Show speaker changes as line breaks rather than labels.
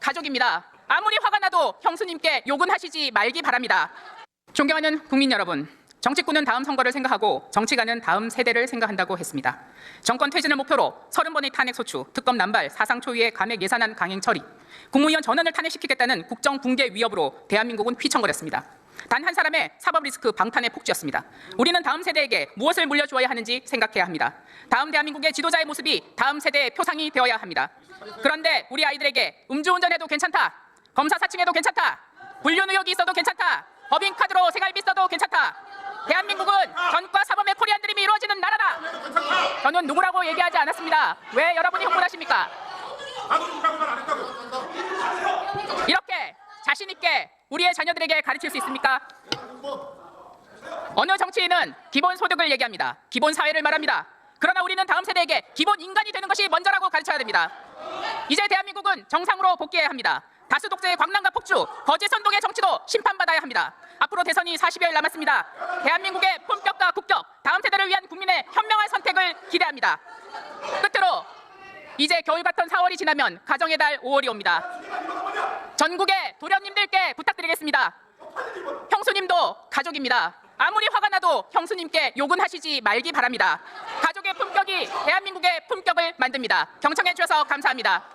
가족입니다. 아무리 화가 나도 형수님께 욕은 하시지 말기 바랍니다. 존경하는 국민 여러분, 정치꾼은 다음 선거를 생각하고 정치가는 다음 세대를 생각한다고 했습니다. 정권 퇴진을 목표로 30번의 탄핵 소추, 특검 남발, 사상 초유의 감액 예산안 강행 처리, 국무위원 전원을 탄핵시키겠다는 국정 붕괴 위협으로 대한민국은 휘청거렸습니다. 단 한 사람의 사법 리스크 방탄의 폭주였습니다. 우리는 다음 세대에게 무엇을 물려주어야 하는지 생각해야 합니다. 다음 대한민국의 지도자의 모습이 다음 세대의 표상이 되어야 합니다. 그런데 우리 아이들에게 음주운전해도 괜찮다. 검사 사칭해도 괜찮다. 불륜 의혹이 있어도 괜찮다. 법인카드로 생활비 써도 괜찮다. 대한민국은 전과 사범의 코리안 드림이 이루어지는 나라다. 저는 누구라고 얘기하지 않았습니다. 왜 여러분이 흥분하십니까?
나도 안.
이렇게 자신 있게 우리의 자녀들에게 가르칠 수 있습니까? 어느 정치인은 기본 소득을 얘기합니다. 기본 사회를 말합니다. 그러나 우리는 다음 세대에게 기본 인간이 되는 것이 먼저라고 가르쳐야 됩니다. 이제 대한민국은 정상으로 복귀해야 합니다. 다수 독재의 광란과 폭주, 거짓 선동의 정치도 심판받아야 합니다. 앞으로 대선이 40여일 남았습니다. 대한민국의 품격과 국격, 다음 세대를 위한 국민의 현명한 선택을 기대합니다. 끝으로 이제 겨울 같은 4월이 지나면 가정의 달 5월이 옵니다. 전국의 도련님들께 부탁드리겠습니다. 형수님도 가족입니다. 아무리 화가 나도 형수님께 욕은 하시지 말기 바랍니다. 가족의 품격이 대한민국의 품격을 만듭니다. 경청해 주셔서 감사합니다.